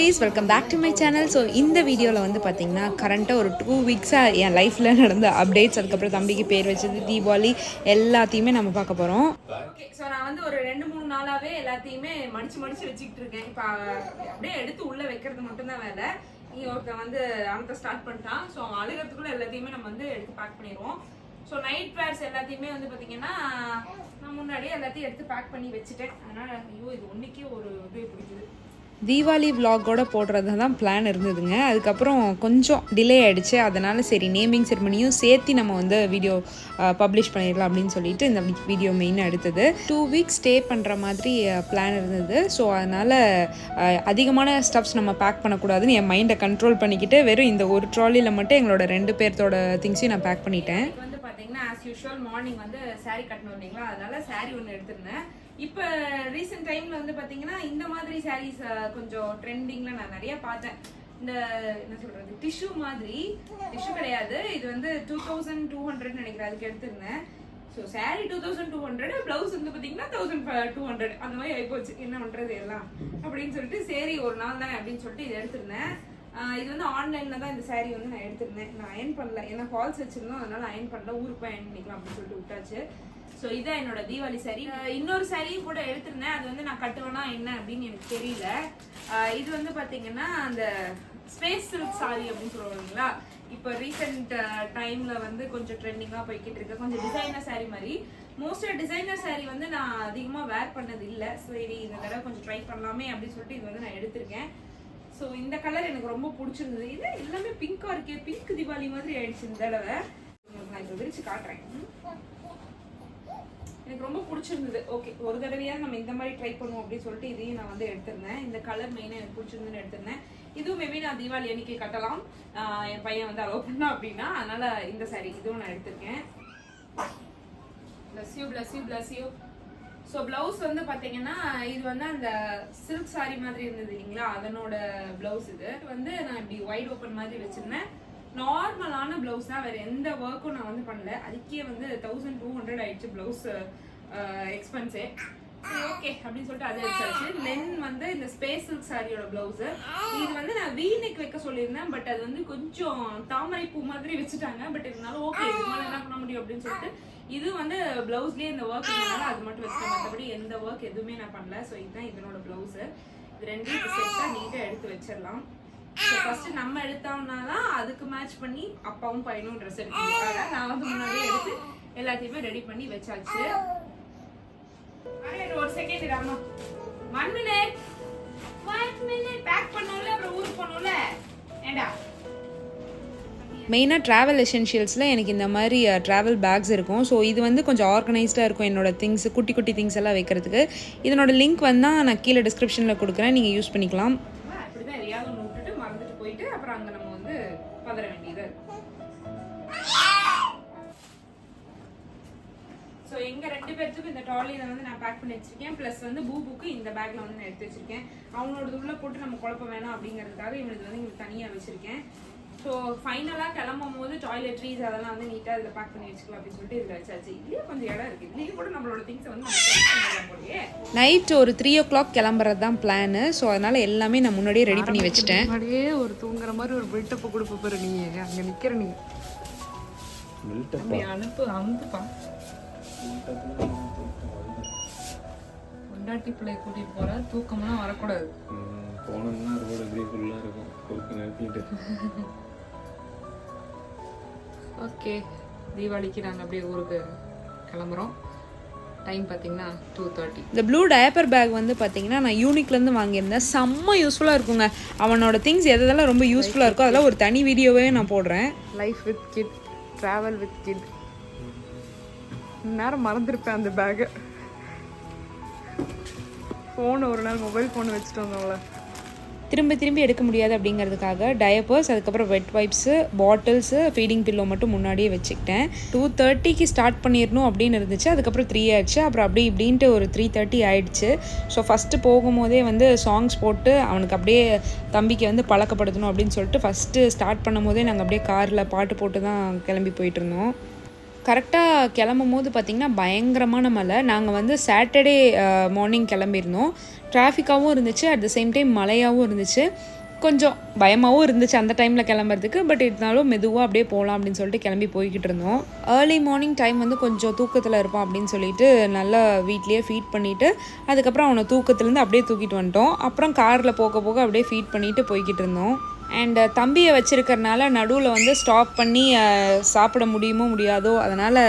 Guys welcome back to my channel so இந்த வீடியோவில் வந்து பார்த்தீங்கன்னா கரண்ட்டாக ஒரு டூ வீக்ஸாக என் லைஃப்பில் நடந்த அப்டேட்ஸ் அதுக்கப்புறம் தம்பிக்கு பேர் வச்சது தீபாவளி எல்லாத்தையுமே நம்ம பார்க்க போகிறோம் ஓகே ஸோ நான் வந்து ஒரு ரெண்டு மூணு நாளாகவே எல்லாத்தையுமே மடிச்சு மடிச்சு வச்சுக்கிட்டு இருக்கேன். இப்போ அப்படியே எடுத்து உள்ளே வைக்கிறது மட்டும்தான் வேலை. நீ ஒருத்தன் வந்து அனத்த ஸ்டார்ட் பண்ணிட்டான். ஸோ அவன் அழுகிறதுக்குள்ள எல்லாத்தையுமே நம்ம வந்து எடுத்து பேக் பண்ணிடுவோம். ஸோ நைட் பேர்ஸ் எல்லாத்தையுமே வந்து பார்த்தீங்கன்னா நான் முன்னாடியே எல்லாத்தையும் எடுத்து பேக் பண்ணி வச்சுட்டேன். அதனால் ஐயோ இது ஒன்றுக்கே ஒரு இது பிடிக்குது. தீபாவளி விலாகோட போடுறது தான் பிளான் இருந்ததுங்க. அதுக்கப்புறம் கொஞ்சம் டிலே ஆகிடுச்சு அதனால் சரி நேமிங் செரிமனியும் சேர்த்து நம்ம வந்து வீடியோ பப்ளிஷ் பண்ணிடலாம் அப்படின்னு சொல்லிட்டு இந்த வீடியோ மெயினாக எடுத்தது டூ வீக்ஸ் ஸ்டே பண்ணுற மாதிரி பிளான் இருந்தது. ஸோ அதனால் அதிகமான ஸ்டப்ஸ் நம்ம பேக் பண்ணக்கூடாதுன்னு என் மைண்டை கண்ட்ரோல் பண்ணிக்கிட்டு வெறும் இந்த ஒரு ட்ராலியில் மட்டும் எங்களோட ரெண்டு பேர்த்தோட திங்ஸையும் நான் பேக் பண்ணிட்டேன். வந்து பார்த்தீங்கன்னா ஆஸ் யூஷுவல் மார்னிங் வந்து saree கட்டணும் இல்லைங்களா? அதனால் saree ஒன்று எடுத்திருந்தேன். இப்போ ரீசெண்ட் டைம்ல வந்து பாத்தீங்கன்னா இந்த மாதிரி சாரீஸ் கொஞ்சம் ட்ரெண்டிங்ல நான் நிறைய பார்த்தேன். இந்த என்ன சொல்றது டிஷ்யூ மாதிரி. டிஷ்யூ கிடையாது. இது வந்து டூ தௌசண்ட் டூ ஹண்ட்ரட் நினைக்கிறேன் அதுக்கு எடுத்திருந்தேன். So saree two thousand two hundred blouse வந்து பார்த்தீங்கன்னா தௌசண்ட் டூ ஹண்ட்ரட் அந்த மாதிரி ஆகிப்போச்சு என்ன பண்றது எல்லாம்? அப்படின்னு சொல்லிட்டு சரி ஒரு நாள் தான் அப்படின்னு சொல்லிட்டு இது எடுத்திருந்தேன். இது வந்து ஆன்லைன்ல தான் இந்த சாரீ வந்து நான் எடுத்திருந்தேன். நான் அயன் பண்ணல. ஏன்னா ஃபால்ஸ் வச்சிருந்தோம். அதனால அயன் பண்ணல. ஊருக்கு போய் அயன் பண்ணிக்கலாம் அப்படின்னு சொல்லிட்டு விட்டாச்சு. ஸோ இதான் என்னோட தீபாவளி ஆஹ் இன்னொரு saree கூட எடுத்திருந்தேன். அது வந்து நான் கட்டுவேனா என்ன அப்படின்னு எனக்கு தெரியல. இது வந்து பாத்தீங்கன்னா அந்த ஸ்பேஸ் சில்க் saree அப்படின்னு சொல்லுவாங்களா இப்போ ரீசெண்ட் டைம்ல வந்து கொஞ்சம் ட்ரெண்டிங்காக போய்கிட்டு இருக்கு. கொஞ்சம் டிசைனர் saree மாதிரி. மோஸ்ட்டாக டிசைனர் saree வந்து நான் அதிகமாக வேர் பண்ணது இல்லை. சரி இந்த தடவை கொஞ்சம் ட்ரை பண்ணலாமே அப்படின்னு சொல்லிட்டு இது வந்து நான் எடுத்திருக்கேன். ஸோ இந்த கலர் எனக்கு ரொம்ப பிடிச்சிருந்தது. இது எல்லாமே பிங்காக இருக்கே. பிங்க் தீபாவளி மாதிரி ஆயிடுச்சு இந்த தடவை. நான் இப்போ விரிச்சு காட்டுறேன். எனக்கு ரொம்ப பிடிச்சிருந்தது. ஓகே ஒரு தடவையாவது நம்ம இந்த மாதிரி ட்ரை பண்ணுவோம் அப்படின்னு சொல்லிட்டு இதையும் நான் வந்து எடுத்திருந்தேன். இந்த கலர் மெயினாக எனக்கு பிடிச்சிருந்துன்னு எடுத்திருந்தேன். இதுவும் மேபி நான் தீபாவளி அன்னைக்கு கட்டலாம். என் பையன் வந்து அலோவ் பண்ணா அப்படின்னா அதனால இந்த saree இதுவும் நான் எடுத்திருக்கேன். Plus you plus you plus you so blouse வந்து பார்த்தீங்கன்னா இது வந்து அந்த சில்க் சாரி மாதிரி இருந்தது இல்லைங்களா? அதனோட பிளவுஸ் இது. வந்து நான் இப்படி ஒயிட் ஓப்பன் மாதிரி வச்சிருந்தேன். நார்மலான பிளவுஸ் தான் வேற எந்த ஒர்க்கும் நான் வந்து பண்ணல. அதுக்கே வந்து தௌசண்ட் டூ ஹண்ட்ரட் ஆயிடுச்சு பிளவுஸ் எக்ஸ்பென்ஸே ஓகே அப்படின்னு சொல்லிட்டு அதை வச்சாச்சு லென் வந்து இந்த ஸ்பேஸ் சில்க் சாரியோட பிளவுஸ் இது வந்து நான் வீநெக் வைக்க சொல்லியிருந்தேன் பட் அது வந்து கொஞ்சம் தாமரை பூ மாதிரி வச்சுட்டாங்க பட் இருந்தாலும் ஓகே இது மேலே என்ன பண்ண முடியும் அப்படின்னு சொல்லிட்டு இது வந்து பிளவுஸ்லயே இந்த ஒர்க் பண்ணனால அது மட்டும் வச்சுட்டேன். மற்றபடி எந்த ஒர்க் எதுவுமே நான் பண்ணல. ஸோ இதுதான் இதனோட பிளவுஸ் இது ரெண்டையும் செட்டாக நீட்டாக எடுத்து வச்சிடலாம். ஃபர்ஸ்ட் நம்ம எடுத்தோம்னா தான் அதுக்கு மேட்ச் பண்ணி அப்பாவும் பையனும் ட்ரெஸ் எடுக்கணும். நான் வந்து முன்னாடியே எடுத்து எல்லாத்தையுமே ரெடி பண்ணி வச்சாச்சு. ஒரு செகண்ட் அம்மா. One minute one minute pack பண்ணோம்ல அப்புறம் ஊருக்கு ஏண்டா? மெயினாக ட்ராவல் எசென்ஷியல்ஸில் எனக்கு இந்த மாதிரி ட்ராவல் பேக்ஸ் இருக்கும். ஸோ இது வந்து கொஞ்சம் ஆர்கனைஸ்டாக இருக்கும் என்னோட திங்ஸ் குட்டி குட்டி திங்ஸ் எல்லாம் வைக்கிறதுக்கு. இதனோட லிங்க் வந்து நான் கீழே டிஸ்கிரிப்ஷனில் கொடுக்குறேன். நீங்கள் யூஸ் பண்ணிக்கலாம். எங்க ரெண்டு பேர்த்துக்கும் இந்த ட்ராலியில வந்து நான் பேக் பண்ணி வச்சிருக்கேன். ப்ளஸ் வந்து பூபுக்கு இந்த பேக்ல வந்து நான் எடுத்து வச்சிருக்கேன். அவங்களோட உள்ள போட்டு நம்ம குழப்ப வேணாம் அப்படிங்கிறதுக்காக இவனுக்கு வந்து இங்க தனியா வச்சிருக்கேன். ஸோ ஃபைனலாக கிளம்பும் போது டாய்லெட்ரிஸ் அதெல்லாம் வந்து நீட்டாக இதில் பேக் பண்ணி வச்சுக்கலாம் அப்படின்னு சொல்லிட்டு இதில் வச்சாச்சு. இதுலேயே கொஞ்சம் இடம் இருக்குது இதுலேயும் கூட நம்மளோட திங்ஸை வந்து நைட் ஒரு த்ரீ ஓ கிளாக் கிளம்புறது தான் பிளானு ஸோ அதனால் எல்லாமே நான் முன்னாடியே ரெடி பண்ணி வச்சுட்டேன். முன்னாடியே ஒரு தூங்குற மாதிரி ஒரு பில்டப் கொடுப்ப பாரு நீ. அங்க நிக்கிற நீ. அப்படி அனுப்பு அனுப்புப்பா பொண்டாட்டி பிள்ளைய கூட்டிட்டு போற தூக்கம்லாம் வரக்கூடாது. போனோம்னா ரோடு அப்படியே ஃபுல்லாக இருக்கும். குறுக்கு நிறுத்திட்டு. ஓகே தீபாவளிக்கு நாங்கள் அப்படியே ஊருக்கு கிளம்புறோம். டைம் பார்த்தீங்கன்னா டூ தேர்ட்டி இந்த ப்ளூ டயப்பர் பேக் வந்து பார்த்தீங்கன்னா நான் யூனிக்லேருந்து வாங்கியிருந்தேன். செம்ம யூஸ்ஃபுல்லாக இருக்குங்க. அவனோட திங்ஸ் எதெல்லாம் ரொம்ப யூஸ்ஃபுல்லாக இருக்கோ அதெல்லாம் ஒரு தனி வீடியோவே நான் போடுறேன். Life with kid travel with kid நேரம் மறந்துருப்பேன் அந்த பேக்கை ஃபோன் ஒரு நாள் மொபைல் ஃபோன் வச்சுட்டு வந்தோம்ல திரும்ப திரும்பி எடுக்க முடியாது அப்படிங்கிறதுக்காக டயப்பர்ஸ் அதுக்கப்புறம் wet wipes bottles feeding pillow மட்டும் முன்னாடியே வச்சுக்கிட்டேன். டூ தேர்ட்டிக்கு ஸ்டார்ட் பண்ணிடணும் அப்படின்னு இருந்துச்சு. அதுக்கப்புறம் த்ரீ ஆயிடுச்சு அப்புறம் அப்படி இப்படின்ட்டு ஒரு த்ரீ தேர்ட்டி ஆயிடுச்சு. ஸோ ஃபஸ்ட்டு போகும்போதே வந்து சாங்ஸ் போட்டு அவனுக்கு அப்படியே தம்பிக்கு வந்து பழக்கப்படுத்தணும் அப்படின்னு சொல்லிட்டு ஃபஸ்ட்டு ஸ்டார்ட் பண்ணும் போதே நாங்கள் அப்படியே காரில் பாட்டு போட்டு தான் கிளம்பி போயிட்டு இருந்தோம். கரெக்டாக கிளம்பும் போது பார்த்திங்கன்னா பயங்கரமான மழை. நாங்கள் வந்து சாட்டர்டே மார்னிங் கிளம்பியிருந்தோம். டிராஃபிக்காகவும் இருந்துச்சு. அட் த சேம் டைம் மழையாகவும் இருந்துச்சு. கொஞ்சம் பயமாகவும் இருந்துச்சு அந்த டைமில் கிளம்புறதுக்கு. பட் இருந்தாலும் மெதுவாக அப்படியே போகலாம் அப்படின்னு சொல்லிட்டு கிளம்பி போய்கிட்டு இருந்தோம். ஏர்லி மார்னிங் டைம் வந்து கொஞ்சம் தூக்கத்தில் இருப்பான் அப்படின்னு சொல்லிட்டு நல்லா வீட்லேயே ஃபீட் பண்ணிவிட்டு அதுக்கப்புறம் அவனை தூக்கத்துலேருந்து அப்படியே தூக்கிட்டு வந்துட்டோம். அப்புறம் காரில் போக போக அப்படியே ஃபீட் பண்ணிவிட்டு போய்கிட்டு இருந்தோம். அண்ட் uh, தம்பியை வச்சுருக்கறனால நடுவில் வந்து ஸ்டாப் பண்ணி சாப்பிட முடியுமோ முடியாதோ அதனால்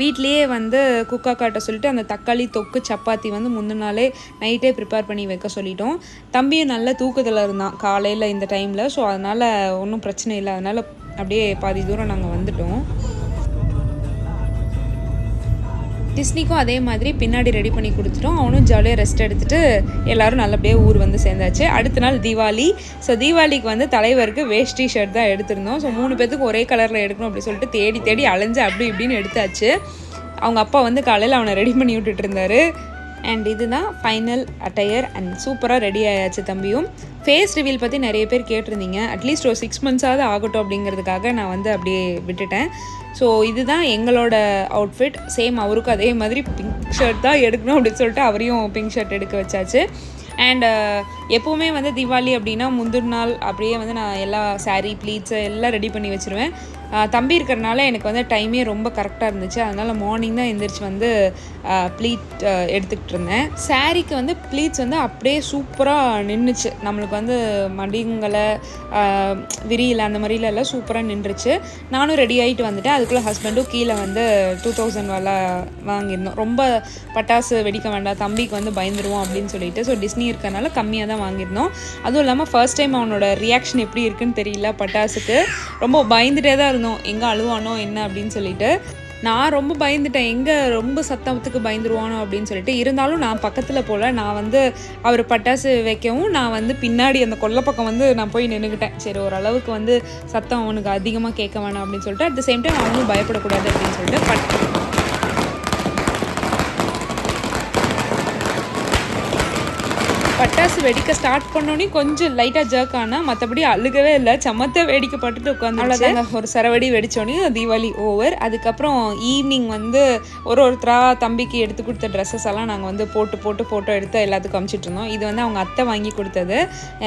வீட்லேயே வந்து குக்கா காட்ட சொல்லிட்டு அந்த தக்காளி தொக்கு சப்பாத்தி வந்து முந்தின நாளே நைட்டே ப்ரிப்பேர் பண்ணி வைக்க சொல்லிட்டோம். தம்பியும் நல்ல தூக்கத்தில் இருந்தான் காலையில் இந்த டைமில் ஸோ அதனால் ஒன்றும் பிரச்சனை இல்லை. அதனால் அப்படியே பாதி தூரம் நாங்கள் வந்துட்டோம். டிஸ்னிக்கும் அதே மாதிரி பின்னாடி ரெடி பண்ணி கொடுத்துட்டோம். அவனும் ஜாலியாக ரெஸ்ட் எடுத்துட்டு எல்லாரும் நல்லபடியாக ஊர் வந்து சேர்ந்தாச்சு. அடுத்த நாள் தீபாவளி. ஸோ தீபாவளிக்கு வந்து தலைவருக்கு வேஷ்டி ஷர்ட் தான் எடுத்திருந்தோம். ஸோ மூணு பேத்துக்கு ஒரே கலரில் எடுக்கணும் அப்படின்னு சொல்லிட்டு தேடி தேடி அலைஞ்சு அப்படி இப்படின்னு எடுத்தாச்சு. அவங்க அப்பா வந்து காலையில் அவனை ரெடி பண்ணி விட்டுட்டு இருந்தாரு. அண்ட் இதுதான் ஃபைனல் அட்டையர் அண்ட் சூப்பராக ரெடி ஆயாச்சு தம்பியும். ஃபேஸ் ரிவீல் பற்றி நிறைய பேர் கேட்டிருந்தீங்க. அட்லீஸ்ட் ஒரு சிக்ஸ் மந்த்ஸாவது ஆகட்டும் அப்படிங்கிறதுக்காக நான் வந்து அப்படியே விட்டுட்டேன். ஸோ இதுதான் எங்களோட அவுட்ஃபிட் சேம் அவருக்கும் அதே மாதிரி பிங்க் ஷர்ட் தான் எடுக்கணும் அப்படின்னு சொல்லிட்டு அவரையும் பிங்க் ஷர்ட் எடுக்க வச்சாச்சு. அண்ட் எப்போவுமே வந்து தீபாவளி அப்படின்னா முந்தின நாள் அப்படியே வந்து நான் எல்லா சாரீ ப்ளீட்ஸு எல்லாம் ரெடி பண்ணி வச்சுருவேன். தம்பி இருக்கிறனால எனக்கு வந்து டைமே ரொம்ப கரெக்டாக இருந்துச்சு. அதனால் மார்னிங் தான் எந்திரிச்சு வந்து ப்ளீட் எடுத்துக்கிட்டு இருந்தேன். சாரீக்கு வந்து ப்ளீட்ஸ் வந்து அப்படியே சூப்பராக நின்றுச்சு நம்மளுக்கு வந்து மடிங்களை அஹ், அந்த மாதிரில எல்லாம் சூப்பராக நின்றுச்சு. நானும் ரெடி ஆகிட்டு வந்துட்டேன். அதுக்குள்ளே ஹஸ்பண்டும் கீழே வந்து டூ தௌசண்ட் வரல வாங்கியிருந்தோம். ரொம்ப பட்டாசு வெடிக்க வேண்டாம். தம்பிக்கு வந்து பயந்துருவோம் அப்படின்னு சொல்லிட்டு. ஸோ டிஸ்னி இருக்கிறனால கம்மியாக தான் வாங்கியிருந்தோம். அதுவும் இல்லாமல் ஃபர்ஸ்ட் டைம் அவனோட ரியாக்ஷன் எப்படி இருக்குன்னு தெரியல பட்டாசுக்கு. ரொம்ப பயந்துட்டே தான் இருந்தோம். எங்கே அழுவானோ என்ன அப்படின்னு சொல்லிட்டு. நான் ரொம்ப பயந்துட்டேன். எங்கே ரொம்ப சத்தத்துக்கு பயந்துருவானோ அப்படின்னு சொல்லிட்டு. இருந்தாலும் நான் பக்கத்தில் போல் நான் வந்து அவர் பட்டாசு வைக்கவும் நான் வந்து பின்னாடி அந்த கொல்லை பக்கம் வந்து நான் போய் நின்றுக்கிட்டேன் சரி ஓரளவுக்கு வந்து சத்தம் அவனுக்கு அதிகமாக கேட்க வேணாம் அப்படின்னு சொல்லிட்டு அட் த சேம் டைம் அவனும் பயப்படக்கூடாது அப்படின்னு சொல்லிட்டு பட் பட்டாசு வெடிக்க ஸ்டார்ட் பண்ணோன்னே கொஞ்சம் லைட்டாக ஜர்க் ஆனால் மற்றபடி அழுகவே இல்லை. சமத்த வேடிக்கை பட்டுட்டு உட்காந்து அவ்வளோதாங்க ஒரு சரவடி வெடிச்சோடனே தீபாவளி ஓவர் அதுக்கப்புறம் ஈவினிங் வந்து ஒரு ஒருத்தராக தம்பிக்கு எடுத்து கொடுத்த ட்ரெஸ்ஸஸ் எல்லாம் நாங்கள் வந்து போட்டு போட்டு ஃபோட்டோ எடுத்து எல்லாத்துக்கும் அமிச்சிட்டு இருந்தோம். இது வந்து அவங்க அத்தை வாங்கி கொடுத்தது.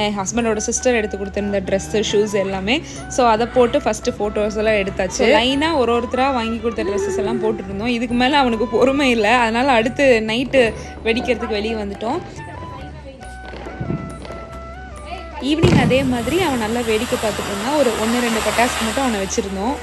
என் ஹஸ்பண்டோட சிஸ்டர் எடுத்து கொடுத்துருந்த ட்ரெஸ்ஸு ஷூஸ் எல்லாமே. ஸோ அதை போட்டு ஃபஸ்ட்டு ஃபோட்டோஸ் எல்லாம் எடுத்தாச்சு. லைனாக ஒரு ஒருத்தராக வாங்கி கொடுத்த ட்ரெஸ்ஸஸ் எல்லாம் போட்டுட்டு இருந்தோம். இதுக்கு மேலே அவனுக்கு பொறுமை இல்லை. அதனால் அடுத்து நைட்டு வெடிக்கிறதுக்கு வெளியே வந்துட்டோம். ஈவினிங் அதே மாதிரி அவன் நல்லா வேடிக்கை பார்த்துட்டு இருந்தான். ஒரு ஒன்று ரெண்டு பட்டாசுக்கு மட்டும் அவனை வச்சுருந்தோம்.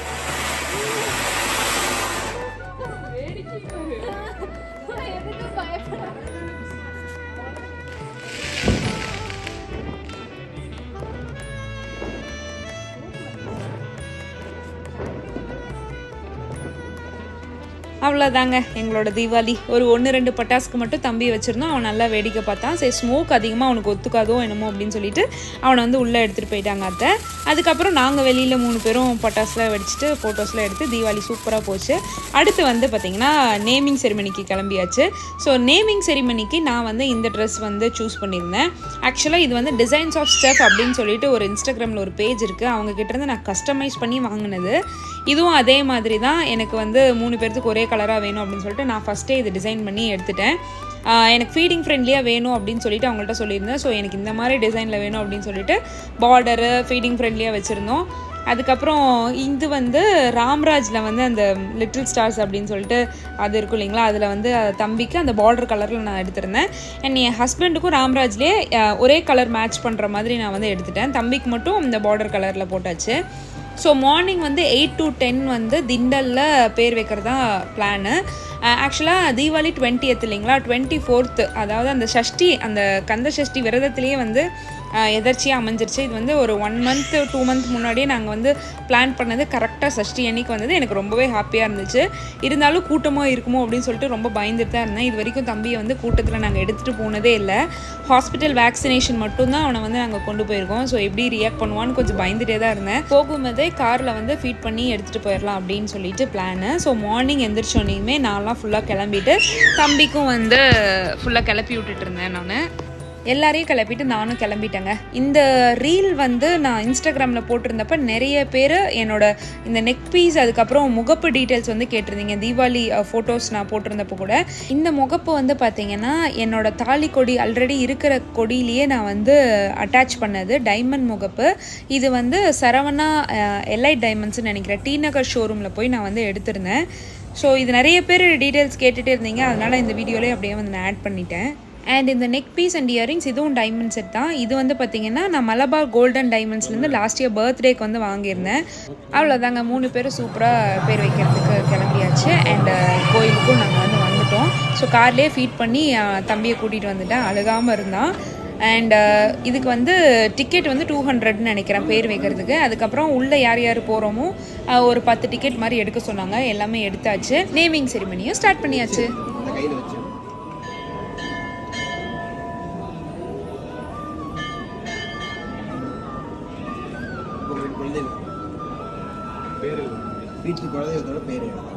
அவ்வளோதாங்க எங்களோட தீபாவளி. ஒரு ஒன்று ரெண்டு பட்டாசுக்கு மட்டும் தம்பி வச்சுருந்தோம் அவன் நல்லா வேடிக்கை பார்த்தான். சரி ஸ்மோக் அதிகமாக அவனுக்கு ஒத்துக்காதோ என்னமோ அப்படின்னு சொல்லிட்டு அவனை வந்து உள்ளே எடுத்துகிட்டு போயிட்டாங்க அத்தை. அதுக்கப்புறம் நாங்கள் வெளியில் மூணு பேரும் பட்டாசுலாம் வெடிச்சிட்டு ஃபோட்டோஸ்லாம் எடுத்து தீபாவளி சூப்பராக போச்சு. அடுத்து வந்து பார்த்திங்கன்னா நேமிங் செரிமனிக்கு கிளம்பியாச்சு. ஸோ நேமிங் செரிமனிக்கு நான் வந்து இந்த ட்ரெஸ் வந்து சூஸ் பண்ணியிருந்தேன். ஆக்சுவலாக இது வந்து டிசைன்ஸ் ஆஃப் ஸ்டெஃப் அப்படின்னு சொல்லிட்டு ஒரு இன்ஸ்டாகிராமில் ஒரு பேஜ் இருக்குது அவங்க கிட்டேருந்து நான் கஸ்டமைஸ் பண்ணி வாங்கினது. இதுவும் அதே மாதிரி தான் எனக்கு வந்து மூணு பேர்த்துக்கு ஒரே கலராக வேணும் அப்படின்னு சொல்லிட்டு நான் ஃபஸ்ட்டே இது டிசைன் பண்ணி எடுத்துட்டேன். எனக்கு ஃபீடிங் ஃப்ரெண்ட்லியாக வேணும் அப்படின்னு சொல்லிட்டு அவங்கள்ட்ட சொல்லியிருந்தேன். ஸோ எனக்கு இந்த மாதிரி டிசைனில் வேணும் அப்படின்னு சொல்லிட்டு பார்டரு ஃபீடிங் ஃப்ரெண்ட்லியாக வச்சுருந்தோம். அதுக்கப்புறம் இது வந்து ராம்ராஜில் வந்து அந்த லிட்டில் ஸ்டார்ஸ் அப்படின்னு சொல்லிட்டு அது இருக்கும் இல்லைங்களா? அதில் வந்து தம்பிக்கு அந்த பார்டர் கலரில் நான் எடுத்திருந்தேன். அண்ட் என் ஹஸ்பண்டுக்கும் ராம்ராஜ்லேயே ஒரே கலர் மேட்ச் பண்ணுற மாதிரி நான் வந்து எடுத்துட்டேன். தம்பிக்கு மட்டும் இந்த பார்டர் கலரில் போட்டாச்சு. ஸோ மார்னிங் வந்து எயிட் டு டென் வந்து திண்டலில் பேர் வைக்கிறதா பிளானு ஆக்சுவலாக தீபாவளி டுவெண்ட்டி இல்லைங்களா? டுவெண்ட்டி ஃபோர்த்து அதாவது அந்த ஷஷ்டி அந்த கந்த சஷ்டி விரதத்துலேயே வந்து எதர்ச்சியாக அமைஞ்சிருச்சு. இது வந்து ஒரு ஒன் மந்த் டூ மந்த் முன்னாடியே நாங்கள் வந்து பிளான் பண்ணது கரெக்டாக சஷ்டி அன்னைக்கு வந்தது. எனக்கு ரொம்பவே ஹாப்பியாக இருந்துச்சு. இருந்தாலும் கூட்டமாக இருக்குமோ அப்படின்னு சொல்லிட்டு ரொம்ப பயந்துட்டு தான் இருந்தேன். இது வரைக்கும் தம்பியை வந்து கூட்டத்தில் நாங்கள் எடுத்துகிட்டு போனதே இல்லை. ஹாஸ்பிட்டல் வேக்சினேஷன் மட்டும்தான் அவனை வந்து நாங்கள் கொண்டு போயிருக்கோம். ஸோ எப்படி ரியாக்ட் பண்ணுவான்னு கொஞ்சம் பயந்துட்டே தான் இருந்தேன். போகும்போதே காரில் வந்து ஃபீட் பண்ணி எடுத்துகிட்டு போயிடலாம் அப்படின்னு சொல்லிட்டு பிளானு ஸோ மார்னிங் எந்திரிச்சோன்னையுமே நான்லாம் ஃபுல்லாக கிளம்பிட்டு தம்பிக்கும் வந்து ஃபுல்லாக கிளப்பி விட்டுட்டு இருந்தேன் நான். எல்லாரையும் கிளப்பிட்டு நானும் கிளம்பிட்டேங்க. இந்த ரீல் வந்து நான் இன்ஸ்டாகிராமில் போட்டிருந்தப்ப நிறைய பேர் என்னோட இந்த நெக் பீஸ் அதுக்கப்புறம் முகப்பு டீட்டெயில்ஸ் வந்து கேட்டிருந்தீங்க. தீபாவளி ஃபோட்டோஸ் நான் போட்டிருந்தப்போ கூட. இந்த முகப்பு வந்து பார்த்தீங்கன்னா என்னோட தாலி கொடி ஆல்ரெடி இருக்கிற கொடியிலேயே நான் வந்து அட்டாச் பண்ணது டைமண்ட் முகப்பு. இது வந்து சரவணா எல்ஐட் டைமண்ட்ஸ்னு நினைக்கிறேன். டி நகர் ஷோரூமில் போய் நான் வந்து எடுத்திருந்தேன். ஸோ இது நிறைய பேர் டீட்டெயில்ஸ் கேட்டுகிட்டே இருந்தீங்க. அதனால் இந்த வீடியோலேயே அப்படியே வந்து நான் ஆட் பண்ணிட்டேன். அண்ட் இந்த நெக் பீஸ் அண்ட் இயரிங்ஸ் இதுவும் டைமண்ட் செட் தான். இது வந்து பார்த்தீங்கன்னா நான் மலபார் கோல்டன் டைமண்ட்ஸ்லேருந்து லாஸ்ட் இயர் பர்த்டேக்கு வந்து வாங்கியிருந்தேன். அவ்வளோதாங்க மூணு பேரும் சூப்பராக பேர் வைக்கிறதுக்கு கிளம்பியாச்சு. அண்ட் uh, கோயிலுக்கும் நாங்கள் வந்து வந்துட்டோம். ஸோ கார்லேயே ஃபீட் பண்ணி தம்பியை கூட்டிகிட்டு வந்துட்டேன். அழுகாமல் இருந்தான். அண்ட் uh, இதுக்கு வந்து டிக்கெட் வந்து டூ ஹண்ட்ரட்னு நினைக்கிறேன் பேர் வைக்கிறதுக்கு. அதுக்கப்புறம் உள்ளே யார் யார் போகிறோமோ ஒரு பத்து டிக்கெட் மாதிரி எடுக்க சொன்னாங்க. எல்லாமே எடுத்தாச்சு. நேமிங் செரிமனியும் ஸ்டார்ட் பண்ணியாச்சு. வீட்டு குழந்தைகளோட பேர்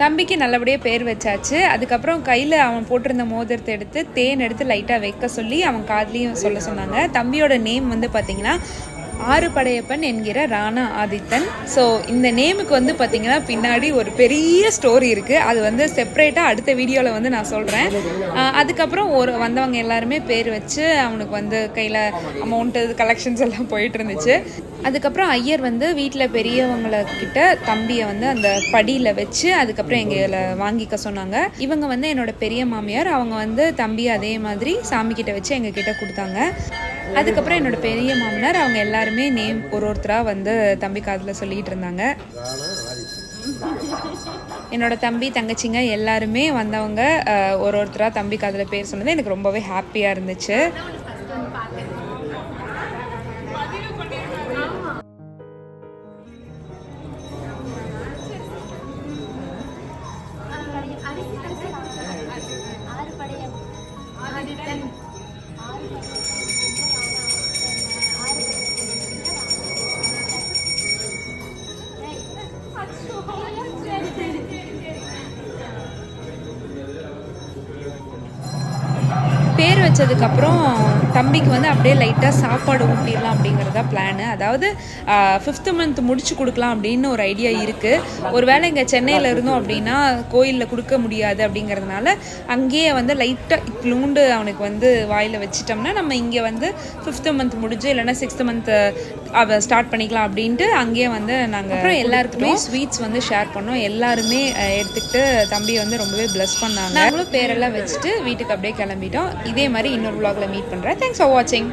தம்பிக்கு நல்லபடியாக பேர் வச்சாச்சு. அதுக்கப்புறம் கையில் அவன் போட்டிருந்த மோதிரத்தை எடுத்து தேன் எடுத்து லைட்டாக வைக்க சொல்லி அவன் காதலையும் சொல்ல சொன்னாங்க. தம்பியோட நேம் வந்து பார்த்தீங்கன்னா ஆறு படையப்பன் என்கிற ராணா ஆதித்தன். ஸோ இந்த நேமுக்கு வந்து பார்த்தீங்கன்னா பின்னாடி ஒரு பெரிய ஸ்டோரி இருக்குது அது வந்து செப்பரேட்டாக அடுத்த வீடியோவில் வந்து நான் சொல்கிறேன் அதுக்கப்புறம் ஒரு வந்தவங்க எல்லாருமே பேர் வச்சு அவனுக்கு வந்து கையில் அமௌண்ட்டு கலெக்ஷன்ஸ் எல்லாம் போயிட்டு இருந்துச்சு. அதுக்கப்புறம் ஐயர் வந்து வீட்டில் பெரியவங்கக்கிட்ட தம்பியை வந்து அந்த படியில் வச்சு அதுக்கப்புறம் எங்களை வாங்கிக்க சொன்னாங்க. இவங்க வந்து என்னோட பெரிய மாமியார். அவங்க வந்து தம்பியை அதே மாதிரி சாமி கிட்ட வச்சு எங்ககிட்ட கொடுத்தாங்க. அதுக்கப்புறம் என்னோட பெரிய மாமனார் அவங்க எல்லாருமே நேம் ஒரு ஒருத்தராக வந்து தம்பி காதில் சொல்லிட்டு இருந்தாங்க. என்னோட தம்பி தங்கச்சிங்க எல்லாருமே வந்தவங்க ஒரு ஒருத்தராக தம்பி காதில் பேர் சொன்னது எனக்கு ரொம்பவே ஹாப்பியாக இருந்துச்சு. வச்சதுக்கப்புறம் தம்பிக்கு வந்து அப்படியே லைட்டாக சாப்பாடு ஊட்டிடலாம் அப்படிங்கிறதா பிளானு அதாவது ஃபிஃப்த்து மந்த் முடிச்சு கொடுக்கலாம் அப்படின்னு ஒரு ஐடியா இருக்குது ஒரு வேளை இங்கே சென்னையில் இருந்தோம் அப்படின்னா கோயிலில் கொடுக்க முடியாது அப்படிங்கிறதுனால அங்கேயே வந்து லைட்டாக இட்லூண்டு அவனுக்கு வந்து வாயில் வச்சிட்டோம்னா நம்ம இங்கே வந்து ஃபிஃப்த்து மந்த் முடிஞ்சு இல்லைன்னா சிக்ஸ்த்து மந்த் அவ ஸ்டார்ட் பண்ணிக்கலாம் அப்படின்ட்டு அங்கேயே வந்து நாங்கள் அப்புறம் எல்லாருக்குமே ஸ்வீட்ஸ் வந்து ஷேர் பண்ணோம். எல்லாருமே எடுத்துக்கிட்டு தம்பியை வந்து ரொம்பவே ப்ளஸ் பண்ணாங்க. நாங்களும் பேரெல்லாம் வச்சுட்டு வீட்டுக்கு அப்படியே கிளம்பிட்டோம். இதே மாதிரி இன்னொரு vlogல மீட் பண்ணுறேன் தேங்க்ஸ் ஃபார் வாட்சிங்